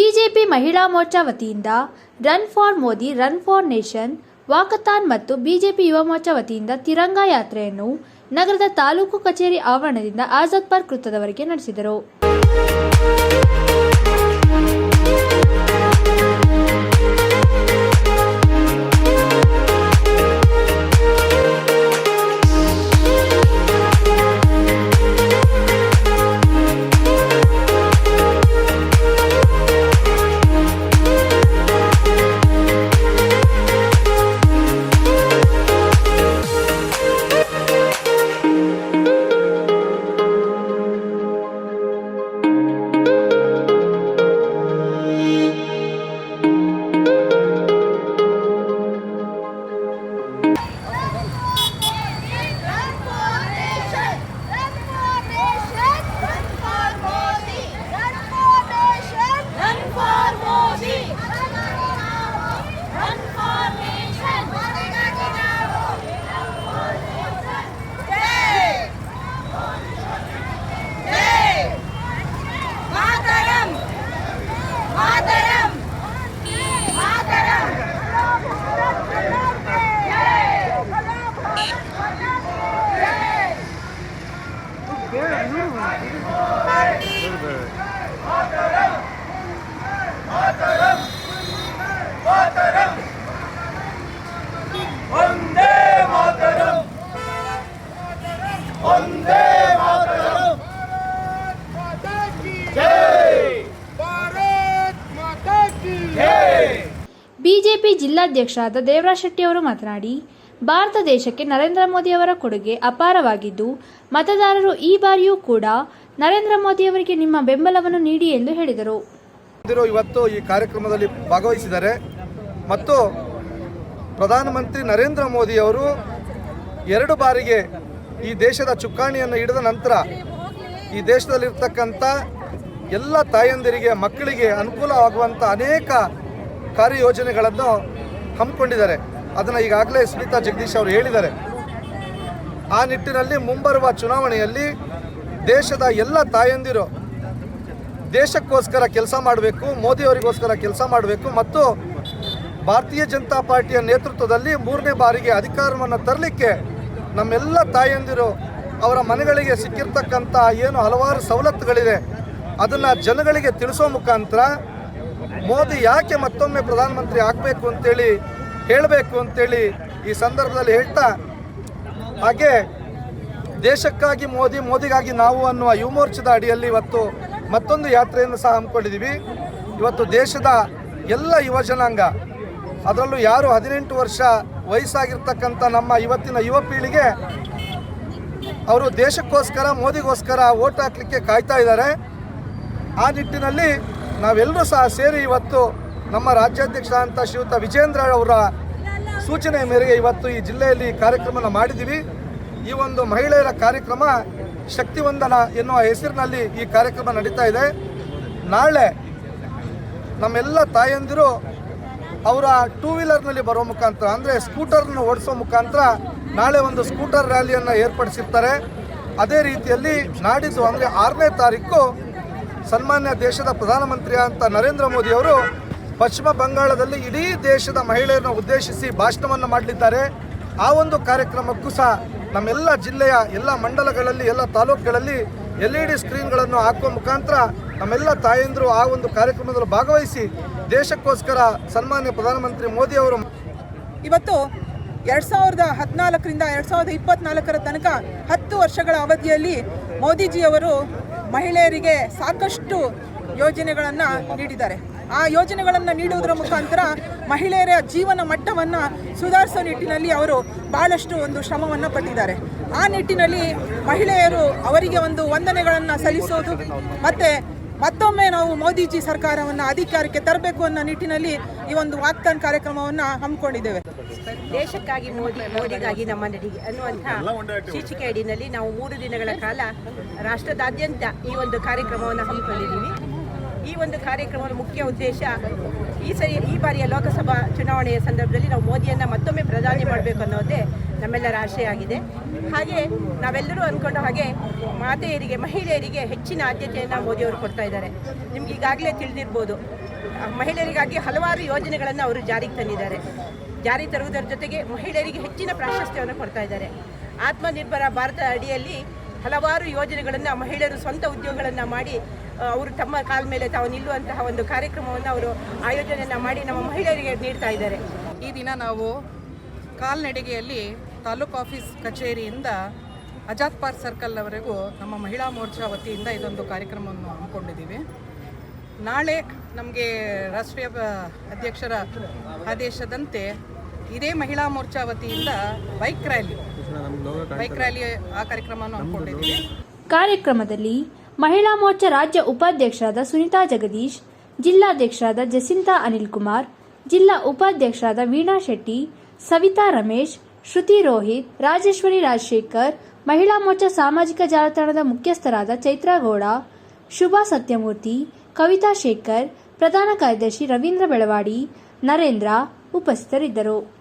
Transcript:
BJP ಮಹಿಳಾ ಮೋರ್ಚಾ ವತಿಯಿಂದ run for Modi run for nation walkathon ಮತ್ತು ಬಿಜೆಪಿ ಯುವ ಮೋರ್ಚಾ ವತಿಯಿಂದ ತಿರಂಗಾ ಯಾತ್ರೆಯನ್ನು ನಗರದ ತಾಲೂಕು ಕಚೇರಿ ಆವರಣದಿಂದ ಆಜಾದ್ ಪಾರ್ಕ್ ವೃತ್ತದವರೆಗೆ ನಡೆಸಿದರು. ಬಿಜೆಪಿ ಜಿಲ್ಲಾಧ್ಯಕ್ಷರಾದ ದೇವರಾಜ್ ಶೆಟ್ಟಿ ಅವರು ಮಾತನಾಡಿ, ಭಾರತ ದೇಶಕ್ಕೆ ನರೇಂದ್ರ ಮೋದಿಯವರ ಕೊಡುಗೆ ಅಪಾರವಾಗಿದ್ದು, ಮತದಾರರು ಈ ಬಾರಿಯೂ ಕೂಡ ನರೇಂದ್ರ ಮೋದಿ ಅವರಿಗೆ ನಿಮ್ಮ ಬೆಂಬಲವನ್ನು ನೀಡಿ ಎಂದು ಹೇಳಿದರು. ಇವತ್ತು ಈ ಕಾರ್ಯಕ್ರಮದಲ್ಲಿ ಭಾಗವಹಿಸಿದ್ದಾರೆ ಮತ್ತು ಪ್ರಧಾನಮಂತ್ರಿ ನರೇಂದ್ರ ಮೋದಿ ಅವರು ಎರಡು ಬಾರಿಗೆ ಈ ದೇಶದ ಚುಕ್ಕಾಣಿಯನ್ನು ಹಿಡಿದ ನಂತರ ಈ ದೇಶದಲ್ಲಿರ್ತಕ್ಕಂಥ ಎಲ್ಲ ತಾಯಂದಿರಿಗೆ, ಮಕ್ಕಳಿಗೆ ಅನುಕೂಲವಾಗುವಂಥ ಅನೇಕ ಕಾರ್ಯಯೋಜನೆಗಳನ್ನು ಹಮ್ಮಿಕೊಂಡಿದ್ದಾರೆ. ಅದನ್ನು ಈಗಾಗಲೇ ಸ್ಮಿತಾ ಜಗದೀಶ್ ಅವರು ಹೇಳಿದ್ದಾರೆ. ಆ ನಿಟ್ಟಿನಲ್ಲಿ ಮುಂಬರುವ ಚುನಾವಣೆಯಲ್ಲಿ ದೇಶದ ಎಲ್ಲ ತಾಯಂದಿರು ದೇಶಕ್ಕೋಸ್ಕರ ಕೆಲಸ ಮಾಡಬೇಕು, ಮೋದಿಯವರಿಗೋಸ್ಕರ ಕೆಲಸ ಮಾಡಬೇಕು ಮತ್ತು ಭಾರತೀಯ ಜನತಾ ಪಾರ್ಟಿಯ ನೇತೃತ್ವದಲ್ಲಿ ಮೂರನೇ ಬಾರಿಗೆ ಅಧಿಕಾರವನ್ನು ತರಲಿಕ್ಕೆ ನಮ್ಮೆಲ್ಲ ತಾಯಂದಿರು ಅವರ ಮನೆಗಳಿಗೆ ಸಿಕ್ಕಿರ್ತಕ್ಕಂಥ ಏನು ಹಲವಾರು ಸವಲತ್ತುಗಳಿದೆ ಅದನ್ನು ಜನಗಳಿಗೆ ತಿಳಿಸೋ ಮುಖಾಂತರ ಮೋದಿ ಯಾಕೆ ಮತ್ತೊಮ್ಮೆ ಪ್ರಧಾನಮಂತ್ರಿ ಆಗಬೇಕು ಅಂತೇಳಿ ಹೇಳಬೇಕು ಅಂತೇಳಿ ಈ ಸಂದರ್ಭದಲ್ಲಿ ಹೇಳ್ತಾ, ಹಾಗೆ ದೇಶಕ್ಕಾಗಿ ಮೋದಿ, ಮೋದಿಗಾಗಿ ನಾವು ಅನ್ನುವ ಯುವಮೋರ್ಚದ ಅಡಿಯಲ್ಲಿ ಇವತ್ತು ಮತ್ತೊಂದು ಯಾತ್ರೆಯನ್ನು ಸಹ ಹಮ್ಮಿಕೊಂಡಿದ್ದೀವಿ. ಇವತ್ತು ದೇಶದ ಎಲ್ಲ ಯುವಜನಾಂಗ ಅದರಲ್ಲೂ ಯಾರು ಹದಿನೆಂಟು ವರ್ಷ ವಯಸ್ಸಾಗಿರ್ತಕ್ಕಂಥ ನಮ್ಮ ಇವತ್ತಿನ ಯುವ ಪೀಳಿಗೆ, ಅವರು ದೇಶಕ್ಕೋಸ್ಕರ ಮೋದಿಗೋಸ್ಕರ ಓಟ್ ಹಾಕ್ಲಿಕ್ಕೆ ಕಾಯ್ತಾ ಇದ್ದಾರೆ. ಆ ನಿಟ್ಟಿನಲ್ಲಿ ನಾವೆಲ್ಲರೂ ಸಹ ಸೇರಿ ಇವತ್ತು ನಮ್ಮ ರಾಜ್ಯಾಧ್ಯಕ್ಷರಾದಂಥ ಶ್ರೀಯುತ ವಿಜೇಂದ್ರ ಅವರ ಸೂಚನೆ ಮೇರೆಗೆ ಇವತ್ತು ಈ ಜಿಲ್ಲೆಯಲ್ಲಿ ಕಾರ್ಯಕ್ರಮನ ಮಾಡಿದ್ದೀವಿ. ಈ ಒಂದು ಮಹಿಳೆಯರ ಕಾರ್ಯಕ್ರಮ ಶಕ್ತಿವಂದನ ಎನ್ನುವ ಹೆಸರಿನಲ್ಲಿ ಈ ಕಾರ್ಯಕ್ರಮ ನಡೀತಾ ಇದೆ. ನಾಳೆ ನಮ್ಮೆಲ್ಲ ತಾಯಂದಿರು ಅವರ ಟೂ ವೀಲರ್ನಲ್ಲಿ ಬರೋ ಮುಖಾಂತರ, ಅಂದರೆ ಸ್ಕೂಟರ್ನ ಓಡಿಸೋ ಮುಖಾಂತರ ನಾಳೆ ಒಂದು ಸ್ಕೂಟರ್ ರ್ಯಾಲಿಯನ್ನು ಏರ್ಪಡಿಸಿರ್ತಾರೆ. ಅದೇ ರೀತಿಯಲ್ಲಿ ನಾಡಿದ್ದು ಅಂದರೆ ಆರನೇ ತಾರೀಕು ಸನ್ಮಾನ್ಯ ದೇಶದ ಪ್ರಧಾನಮಂತ್ರಿ ಅಂತ ನರೇಂದ್ರ ಮೋದಿ ಅವರು ಪಶ್ಚಿಮ ಬಂಗಾಳದಲ್ಲಿ ಇಡೀ ದೇಶದ ಮಹಿಳೆಯರನ್ನು ಉದ್ದೇಶಿಸಿ ಭಾಷಣವನ್ನು ಮಾಡಲಿದ್ದಾರೆ. ಆ ಒಂದು ಕಾರ್ಯಕ್ರಮಕ್ಕೂ ಸಹ ನಮ್ಮೆಲ್ಲ ಜಿಲ್ಲೆಯ ಎಲ್ಲ ಮಂಡಲಗಳಲ್ಲಿ, ಎಲ್ಲ ತಾಲೂಕುಗಳಲ್ಲಿ ಎಲ್ ಇ ಡಿ ಸ್ಕ್ರೀನ್ಗಳನ್ನು ಹಾಕುವ ಮುಖಾಂತರ ನಮ್ಮೆಲ್ಲ ತಾಯಂದರು ಆ ಒಂದು ಕಾರ್ಯಕ್ರಮದಲ್ಲಿ ಭಾಗವಹಿಸಿ ದೇಶಕ್ಕೋಸ್ಕರ ಸನ್ಮಾನ್ಯ ಪ್ರಧಾನಮಂತ್ರಿ ಮೋದಿ ಅವರು ಇವತ್ತು ಎರಡ್ ಸಾವಿರದ ಹದಿನಾಲ್ಕರಿಂದ ಎರಡ್ ಸಾವಿರದ ಇಪ್ಪತ್ನಾಲ್ಕರ ತನಕ ಹತ್ತು ವರ್ಷಗಳ ಅವಧಿಯಲ್ಲಿ ಮೋದಿಜಿಯವರು ಮಹಿಳೆಯರಿಗೆ ಸಾಕಷ್ಟು ಯೋಜನೆಗಳನ್ನು ನೀಡಿದ್ದಾರೆ. ಆ ಯೋಜನೆಗಳನ್ನು ನೀಡುವುದರ ಮುಖಾಂತರ ಮಹಿಳೆಯರ ಜೀವನ ಮಟ್ಟವನ್ನು ಸುಧಾರಿಸೋ ನಿಟ್ಟಿನಲ್ಲಿ ಅವರು ಭಾಳಷ್ಟು ಒಂದು ಶ್ರಮವನ್ನು ಪಟ್ಟಿದ್ದಾರೆ. ಆ ನಿಟ್ಟಿನಲ್ಲಿ ಮಹಿಳೆಯರು ಅವರಿಗೆ ಒಂದು ವಂದನೆಗಳನ್ನು ಸಲ್ಲಿಸೋದು ಮತ್ತು ಮತ್ತೊಮ್ಮೆ ನಾವು ಮೋದಿಜಿ ಸರ್ಕಾರವನ್ನು ಅಧಿಕಾರಕ್ಕೆ ತರಬೇಕು ಅನ್ನೋ ನಿಟ್ಟಿನಲ್ಲಿ ಈ ಒಂದು ವಾಕ್ತಾನ್ ಕಾರ್ಯಕ್ರಮವನ್ನು ಹಮ್ಮಿಕೊಂಡಿದ್ದೇವೆ. ದೇಶಕ್ಕಾಗಿ ಮೋದಿ ಮೋದಿಗಾಗಿ ನಮ್ಮ ನಡಿಗೆ ಅನ್ನುವಂತಹ ಶೀರ್ಷಿಕೆ ಅಡಿನಲ್ಲಿ ನಾವು ಮೂರು ದಿನಗಳ ಕಾಲ ರಾಷ್ಟ್ರದಾದ್ಯಂತ ಈ ಒಂದು ಕಾರ್ಯಕ್ರಮವನ್ನು ಹಮ್ಮಿಕೊಂಡಿದ್ದೀವಿ. ಈ ಒಂದು ಕಾರ್ಯಕ್ರಮದ ಮುಖ್ಯ ಉದ್ದೇಶ ಈ ಸರಿ ಈ ಬಾರಿಯ ಲೋಕಸಭಾ ಚುನಾವಣೆಯ ಸಂದರ್ಭದಲ್ಲಿ ನಾವು ಮೋದಿಯನ್ನು ಮತ್ತೊಮ್ಮೆ ಪ್ರಧಾನಿ ಮಾಡಬೇಕು ಅನ್ನೋದೇ ನಮ್ಮೆಲ್ಲರ ಆಶಯ ಆಗಿದೆ ಹಾಗೆ ನಾವೆಲ್ಲರೂ ಅಂದ್ಕೊಂಡ ಹಾಗೆ ಮಾತೆಯರಿಗೆ, ಮಹಿಳೆಯರಿಗೆ ಹೆಚ್ಚಿನ ಆದ್ಯತೆಯನ್ನು ಮೋದಿಯವರು ಕೊಡ್ತಾ ಇದ್ದಾರೆ. ನಿಮ್ಗೆ ಈಗಾಗಲೇ ತಿಳಿದಿರ್ಬೋದು ಮಹಿಳೆಯರಿಗಾಗಿ ಹಲವಾರು ಯೋಜನೆಗಳನ್ನು ಅವರು ಜಾರಿಗೆ ತಂದಿದ್ದಾರೆ. ಜಾರಿ ತರುವುದರ ಜೊತೆಗೆ ಮಹಿಳೆಯರಿಗೆ ಹೆಚ್ಚಿನ ಪ್ರಾಶಸ್ತ್ಯವನ್ನು ಕೊಡ್ತಾ ಇದ್ದಾರೆ. ಆತ್ಮನಿರ್ಭರ ಭಾರತ ಅಡಿಯಲ್ಲಿ ಹಲವಾರು ಯೋಜನೆಗಳನ್ನು ಮಹಿಳೆಯರು ಸ್ವಂತ ಉದ್ಯೋಗಗಳನ್ನು ಮಾಡಿ ಅವರು ತಮ್ಮ ಕಾಲ ಮೇಲೆ ತಾವು ನಿಲ್ಲುವಂತಹ ಒಂದು ಕಾರ್ಯಕ್ರಮವನ್ನು ಅವರು ಆಯೋಜನೆಯನ್ನು ಮಾಡಿ ನಮ್ಮ ಮಹಿಳೆಯರಿಗೆ ನೀಡ್ತಾ ಇದ್ದಾರೆ. ಈ ದಿನ ನಾವು ಕಾಲ್ನಡಿಗೆಯಲ್ಲಿ ತಾಲೂಕು ಆಫೀಸ್ ಕಚೇರಿಯಿಂದ ಅಜಾದ್ ಪಾರ್ಕ್ ಸರ್ಕಲ್ವರೆಗೂ ನಮ್ಮ ಮಹಿಳಾ ಮೋರ್ಚಾ ವತಿಯಿಂದ ಇದೊಂದು ಕಾರ್ಯಕ್ರಮವನ್ನು ಹಮ್ಮಿಕೊಂಡಿದ್ದೀವಿ. ನಾಳೆ ನಮಗೆ ರಾಷ್ಟ್ರೀಯ ಅಧ್ಯಕ್ಷರ ಆದೇಶದಂತೆ ಇದೇ ಮಹಿಳಾ ಮೋರ್ಚಾ ವತಿಯಿಂದ ಬೈಕ್ ರ್ಯಾಲಿ ಬೈಕ್ ರ್ಯಾಲಿ ಆ ಕಾರ್ಯಕ್ರಮವನ್ನು ಹಮ್ಮಿಕೊಂಡಿದ್ದೀವಿ. ಕಾರ್ಯಕ್ರಮದಲ್ಲಿ ಮಹಿಳಾ ಮೋರ್ಚಾ ರಾಜ್ಯ ಉಪಾಧ್ಯಕ್ಷರಾದ ಸುನಿತಾ ಜಗದೀಶ್ ಜಿಲ್ಲಾಧ್ಯಕ್ಷರಾದ ಜಸಿಂತಾ ಅನಿಲ್ ಕುಮಾರ್ ಜಿಲ್ಲಾ ಉಪಾಧ್ಯಕ್ಷರಾದ ವೀಣಾ ಶೆಟ್ಟಿ ಸವಿತಾ ರಮೇಶ್ ಶ್ರುತಿ ರೋಹಿತ್, ರಾಜೇಶ್ವರಿ ರಾಜಶೇಖರ್, ಮಹಿಳಾ ಮೋರ್ಚಾ ಸಾಮಾಜಿಕ ಜಾಲತಾಣದ ಮುಖ್ಯಸ್ಥರಾದ ಚೈತ್ರಾ ಗೌಡ, ಶುಭಾ ಸತ್ಯಮೂರ್ತಿ, ಕವಿತಾ ಶೇಖರ್, ಪ್ರಧಾನ ಕಾರ್ಯದರ್ಶಿ ರವೀಂದ್ರ ಬೆಳವಾಡಿ, ನರೇಂದ್ರ ಉಪಸ್ಥಿತರಿದ್ದರು.